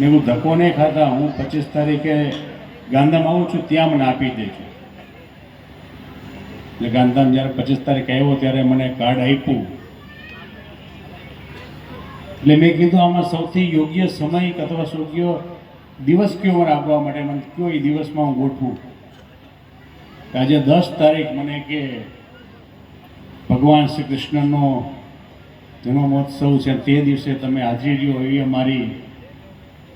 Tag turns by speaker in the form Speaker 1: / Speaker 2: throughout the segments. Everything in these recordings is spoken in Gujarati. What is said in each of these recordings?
Speaker 1: મેં હું ધક્કો નહીં ખાતા, હું પચીસ તારીખે ગાંધામ આવું છું, ત્યાં મને આપી દેજો એટલે ગાંધામ જ્યારે પચીસ તારીખે આવ્યો ત્યારે મને કાર્ડ આપ્યું. એટલે મેં કીધું, આમાં સૌથી યોગ્ય સમય અથવા યોગ્ય દિવસ કયો મને આપવા માટે? મને કયો એ દિવસમાં હું ગોઠવું? આજે દસ તારીખ મને કે ભગવાન શ્રી કૃષ્ણનો જન્મોત્સવ છે તે દિવસે તમે હાજરી રહ્યો એવી અમારી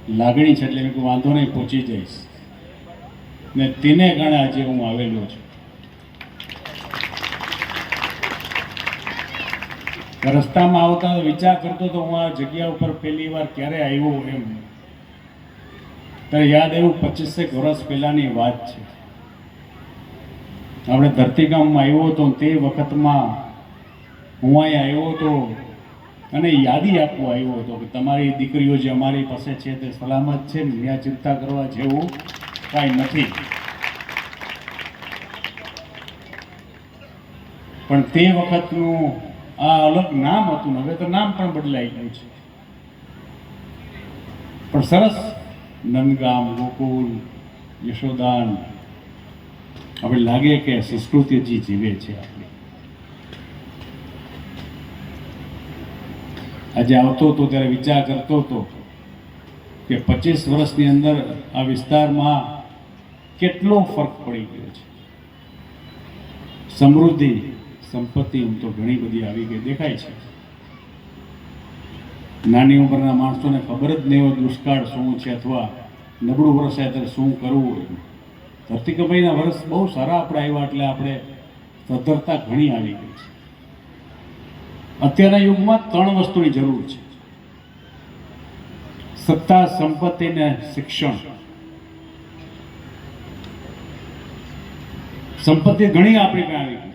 Speaker 1: લાગણી છે એટલે મેં કોઈ વાંધો નહીં, પહોંચી જઈશ. ને તેને કારણે આજે હું આવેલો છું. રસ્તામાં આવતા વિચાર કરતો તો હું આ જગ્યા ઉપર પહેલી વાર ક્યારે આવ્યો એમ ત્યારે યાદ એવું પચીસેક વર્ષ પહેલાંની વાત છે. આપણે ધરતીકામમાં આવ્યો હતો તે વખતમાં હું અહીંયા આવ્યો હતો અને યાદી આપવા આવ્યો હતો કે તમારી દીકરીઓ જે અમારી પાસે છે તે સલામત છે ને ત્યાં ચિંતા કરવા જેવું કાંઈ નથી. પણ તે વખતનું આ અલગ નામ હતું હવે તો નામ પણ બદલાઈ ગયું છે. પણ સરસ નંદગામ, ગોકુલ, યશોદાન. આપણે લાગે કે સંસ્કૃતિ હજી જીવે છે આપણી આજે આવતો હતો ત્યારે વિચાર કરતો હતો કે પચીસ વર્ષની અંદર આ વિસ્તારમાં કેટલો ફરક પડી ગયો છે. સમૃદ્ધિ, સંપત્તિ એમ તો ઘણી બધી આવી ગઈ દેખાય છે. નાની ઉંમરના માણસોને ખબર જ નહીં હોય દુષ્કાળ શું છે અથવા નબળું વરસાય ત્યારે શું કરવું હોય. ધરતી કમાઈના વર્ષ બહુ સારા આપણે આવ્યા એટલે આપણે સદ્ધરતા ઘણી આવી ગઈ છે. અત્યારના યુગમાં ત્રણ વસ્તુની જરૂર છે. સત્તા, સંપત્તિ ને શિક્ષણ. સંપત્તિ ઘણી આપણી પાસે આવી ગઈ છે.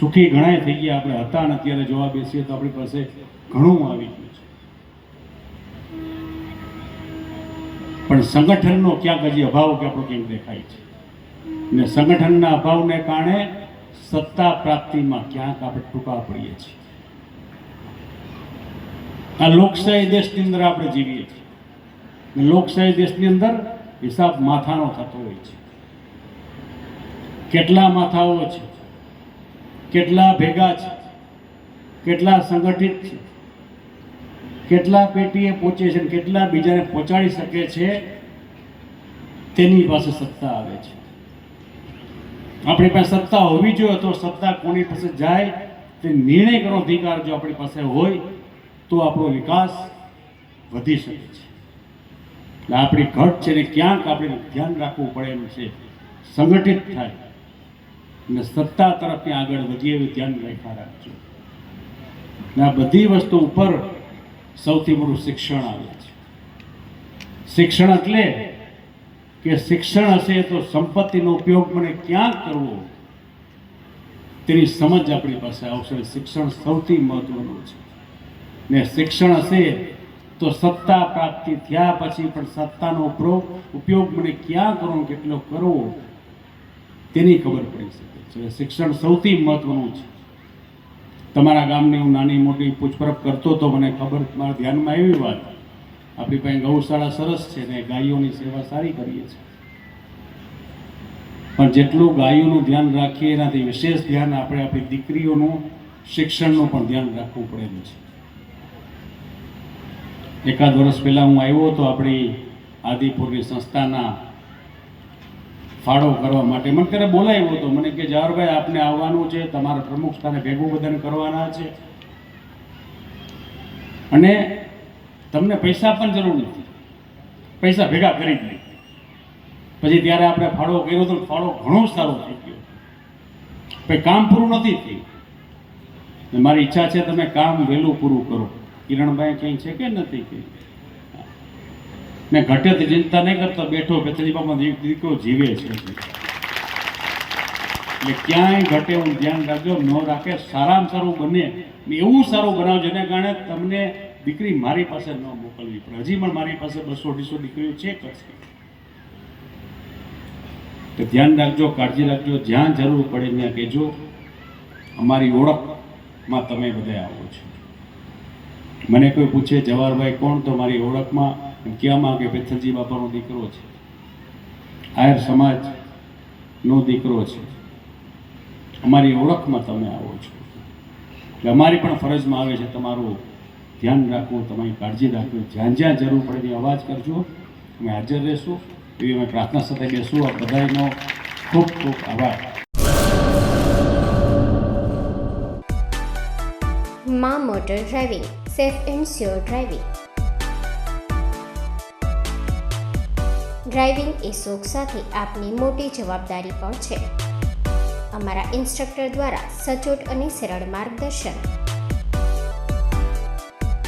Speaker 1: સુખી ઘણા થઈ ગયા, આપણે હતા અને અત્યારે જોવા બેસીએ તો આપણી પાસે ઘણું આવી ગયું છે. પણ સંગઠનનો ક્યાંક હજી અભાવ કે આપણો ક્યાંક દેખાય છે. ને સંગઠનના અભાવને કારણે સત્તા પ્રાપ્તિમાં ક્યાંક આપણે ટૂંકા પડીએ છીએ. આ લોકશાહી દેશની અંદર આપણે જીવીએ છીએ. લોકશાહી દેશની અંદર હિસાબ માથાનો થતો હોય છે. કેટલા માથાઓ છે? કેટલા ભેગા છે? કેટલા સંગઠિત છે? કેટલા પેટીએ પહોંચે છે કેટલા બીજાને પહોંચાડી શકે છે? તેની પાસે સત્તા આવે છે. આપણી પાસે સત્તા હોવી જોઈએ, તો સત્તા કોની પાસે જાય તે નિર્ણય કરવાનો અધિકાર જો આપણી પાસે હોય, તો આપણો વિકાસ વધી શકે છે. એટલે આપણી ઘટ છે ને ક્યાંક આપણે ધ્યાન રાખવું પડે એમ છે. સંગઠિત થાય. અને સત્તા તરફથી આગળ વધીએ એવું ધ્યાન રાખ્યા રાખજો. આ બધી વસ્તુ ઉપર સૌથી મોટું શિક્ષણ આવે છે. શિક્ષણ એટલે કે શિક્ષણ હશે તો સંપત્તિનો ઉપયોગ મને ક્યાં કરવો? તેની સમજ આપણી પાસે આવશે શિક્ષણ સૌથી મહત્વનું છે. ને શિક્ષણ હશે તો સત્તા પ્રાપ્તિ થયા પછી પણ સત્તાનો ઉપયોગ મને ક્યાં કરવો, કેટલો કરવો, તેની ખબર પડી શકે છે. શિક્ષણ સૌથી મહત્વનું છે. તમારા ગામની હું નાની મોટી પૂછપરછ કરતો તો મને ખબર, મારા ધ્યાનમાં એવી વાત આપણી પાસે ગૌશાળા સરસ છે ને ગાયોની સેવા સારી કરીએ છીએ. પણ જેટલું ગાયોનું ધ્યાન રાખીએ, એનાથી વિશેષ ધ્યાન આપણે આપણી દીકરીઓનું શિક્ષણનું પણ ધ્યાન રાખવું પડેલું છે. એકાદ વર્ષ પહેલાં હું આવ્યો હતો આપણી આદિપુરની સંસ્થાના ફાળો કરવા માટે. મને ત્યારે બોલાવ્યો હતો. મને કે જવાહરભાઈ આપને આવવાનું છે. તમારા પ્રમુખ સ્થાને ભેગું બધાને કરવાના છે. અને તમને પૈસા પણ જરૂર નથી. પૈસા ભેગા કરી જ પછી ત્યારે આપણે ફાળો કર્યો તો ફાળો ઘણો સારો થઈ ગયો. પછી કામ પૂરું નથી થયું. મારી ઈચ્છા છે તમે કામ વહેલું પૂરું કરો. કિરણભાઈ કંઈ છે કે નથી કંઈ મેં ઘટે ચિંતા નહીં કરતો, બેઠો પેથરીબામાં દીકરો જીવે છે. એટલે ક્યાંય ઘટે હું ધ્યાન રાખજો, ન રાખે, સારામાં સારું બને. એવું સારું બનાવજો જેને કારણે તમને દીકરી મારી પાસે ન મોકલવી પડે હજી પણ મારી પાસે બસો અઢીસો દીકરીઓ છે કરશે તો ધ્યાન રાખજો, કાળજી રાખજો, જ્યાં જરૂર પડે ત્યાં કહેજો, અમારી ઓળખમાં તમે બધા આવો છો. મને કોઈ પૂછે, જવાહરભાઈ, કોણ તો મારી ઓળખમાં? કહેવામાં કે પેથલજી બાપાનો દીકરો છે? આયર સમાજનો દીકરો છે. અમારી ઓળખમાં તમે આવો છો. એટલે અમારી પણ ફરજમાં આવે છે તમારું ધ્યાન રાખવું તમારી કાળજી રાખવી જ્યાં જ્યાં જરૂર પડે ત્યાં અવાજ કરજો. અમે હાજર રહેશું. એવી અમે પ્રાર્થના સાથે બેસું. આ બધાનો ખૂબ ખૂબ આભાર.
Speaker 2: મા motor driving, safe and sure driving. Driving એ શોખ સાથે આપની મોટી જવાબદારી પણ છે. અમારા ઇન્સ્ટ્રક્ટર દ્વારા સચોટ અને સરળ માર્ગદર્શન.